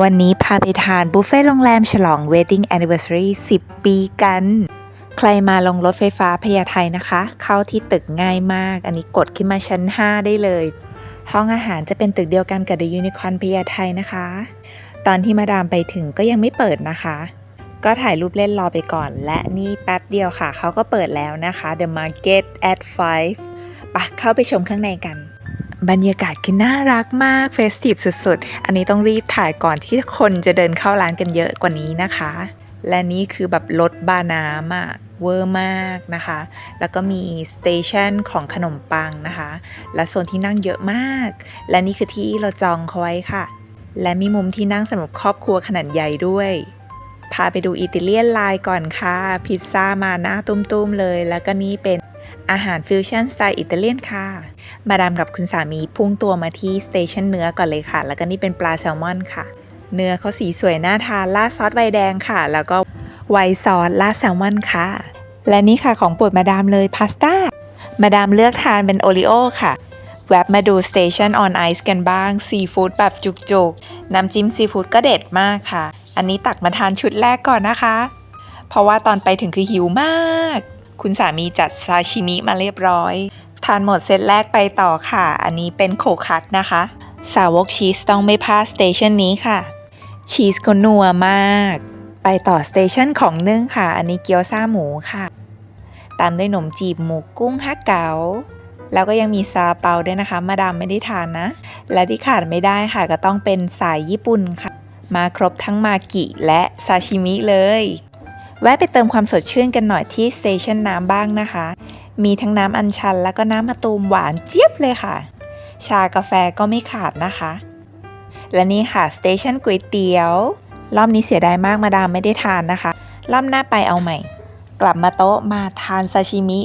วันนี้พาไปทานบุฟเฟ่ต์โรงแรมฉลอง Wedding Anniversary 10 ปีกัน ใครมาลงรถไฟฟ้าพญาไทนะคะ เข้าที่ตึกง่ายมาก อันนี้กดขึ้นมาชั้น 5 ได้เลย ห้องอาหารจะเป็นตึกเดียวกันกับ The Unicorn พญาไทนะคะ ตอนที่มาดามไปถึงก็ยังไม่เปิดนะคะ ก็ถ่ายรูปเล่นรอไปก่อน และนี่แป๊บเดียวค่ะ เขาก็เปิดแล้วนะคะ The Market at 5ปะเข้าไปชมข้างในกัน บรรยากาศคือน่ารักมากเฟสทีฟสุดๆ อันนี้ต้องรีบถ่ายก่อนที่คนจะเดินเข้าร้านกันเยอะกว่านี้นะคะ และนี่คือแบบรถบาน้ำอะเวอร์มากนะคะ แล้วก็มีสเตชันของขนมปังนะคะ และโซนที่นั่งเยอะมาก และนี่คือที่เราจองเขาไว้ค่ะ และมีมุมที่นั่งสำหรับครอบครัวขนาดใหญ่ด้วย พาไปดูอิตาเลียนไลน์ก่อนค่ะ พิซซ่ามาหน้าตุ้มๆเลย แล้วก็นี่เป็น อาหารฟิวชั่นสไตล์อิตาเลียนค่ะ มาดามกับคุณสามีพุ่งตัวมาที่สเตชันเนื้อก่อนเลยค่ะ แล้วก็นี่เป็นปลาแซลมอนค่ะ เนื้อเขาสีสวยน่าทานราดซอสใบแดงค่ะ แล้วก็ไวท์ซอสราดแซลมอนค่ะ และนี่ค่ะของโปรดมาดามเลยพาสต้า มาดามเลือกทานเป็นโอริโอค่ะแวบมาดูสเตชันออนไอซ์กันบ้างซีฟู้ดแบบจุกๆ น้ำจิ้มซีฟู้ดก็เด็ดมากค่ะ อันนี้ตักมาทานชุดแรกก่อนนะคะ เพราะว่าตอนไปถึงคือหิวมาก คุณสามีจัดซาชิมิมาเรียบร้อย ทานหมดเซตแรกไปต่อค่ะ อันนี้เป็นโคคัตนะคะ สาวกชีสต้องไม่พลาดสเตชันนี้ค่ะ ชีสก็นัวมาก ไปต่อสเตชันของนึ่งค่ะ อันนี้เกี๊ยวซ่าหมูค่ะ ตามด้วยหนมจีบหมูกุ้งฮักเก๋าแล้วก็ยังมีซาลาเปาด้วยนะคะ มาดามไม่ได้ทานนะ และที่ขาดไม่ได้ค่ะ ก็ต้องเป็นสายญี่ปุ่นค่ะ มาครบทั้งมากิและซาชิมิเลย แวะไปเติมความสดชื่นกันหน่อยที่สเตชันน้ำบ้างนะคะ มีทั้งน้ำอัญชันแล้วก็น้ำมะตูมหวานเจี๊ยบเลยค่ะ ชากาแฟก็ไม่ขาดนะคะ และนี่ค่ะสเตชันก๋วยเตี๋ยว รอบนี้เสียดายมากมาดามไม่ได้ทานนะคะ รอบหน้าไปเอาใหม่ กลับมาโต๊ะมาทานซาชิมิ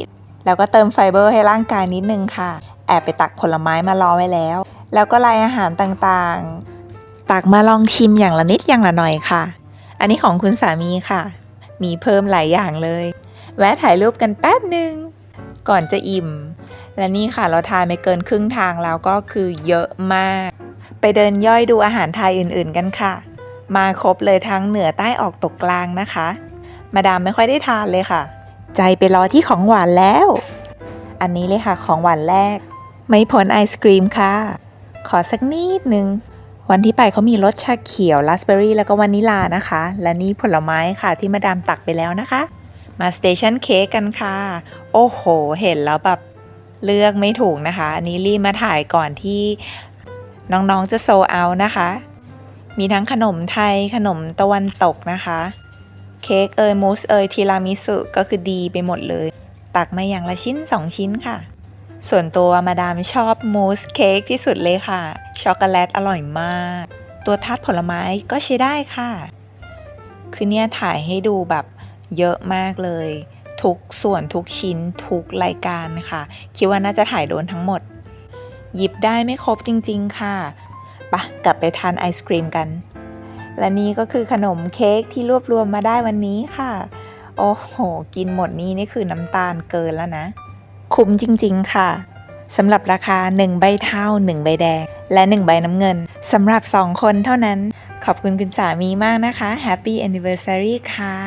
แล้วก็เติมไฟเบอร์ให้ร่างกายนิดนึงค่ะ แอบไปตักผลไม้มารอไว้แล้ว แล้วก็รายอาหารต่างๆ ตักมาลองชิมอย่างละนิดอย่างละหน่อยค่ะ อันนี้ของคุณสามีค่ะ มีเพิ่มหลายอย่างเลย แวะถ่ายรูปกันแป๊บหนึ่งก่อนจะอิ่ม และนี่ค่ะเราทานไปเกินครึ่งทางแล้วก็คือเยอะมาก ไปเดินย่อยดูอาหารไทยอื่นๆกันค่ะ มาครบเลยทั้งเหนือใต้ออกตกกลางนะคะ มาดามไม่ค่อยได้ทานเลยค่ะ ใจไปรอที่ของหวานแล้ว อันนี้เลยค่ะของหวานแรก ไม่พ้นไอศกรีมค่ะ ขอสักนิดนึง วันที่ไปเขามีรสชาเขียวราสเบอร์รี่แล้วก็วานิลานะคะ และนี่ผลไม้ค่ะที่มาดามตักไปแล้วนะคะ มาสเตชันเค้กกันค่ะ โอ้โห เห็นแล้วแบบเลือกไม่ถูกนะคะ อันนี้รีบมาถ่ายก่อนที่น้องๆจะโซเอานะคะ มีทั้งขนมไทยขนมตะวันตกนะคะ เค้กเอยมูสเอยทีรามิสุก็คือดีไปหมดเลย ตักมาอย่างละชิ้น 2 ชิ้นค่ะ ส่วนตัวมาดามชอบมูสเค้กที่สุดเลยค่ะ ช็อกโกแลตอร่อยมาก ตัวทัดผลไม้ก็ใช้ได้ค่ะ คือเนี่ยถ่ายให้ดูแบบเยอะมากเลย ทุกส่วนทุกชิ้นทุกรายการค่ะ คิดว่าน่าจะถ่ายโดนทั้งหมด หยิบได้ไม่ครบจริง ๆ ค่ะปะกลับไปทานไอศครีมกัน และนี่ก็คือขนมเค้กที่รวบรวมมาได้วันนี้ค่ะ โอ้โห กินหมดนี้นี่คือน้ำตาลเกินแล้วนะ คุ้มจริง ๆ ค่ะสำหรับราคา 1 ใบเท่า 1 ใบแดง และ 1 ใบน้ำเงินสำหรับ 2 คนเท่านั้น ขอบคุณคุณสามีมากนะคะ Happy Anniversary ค่ะ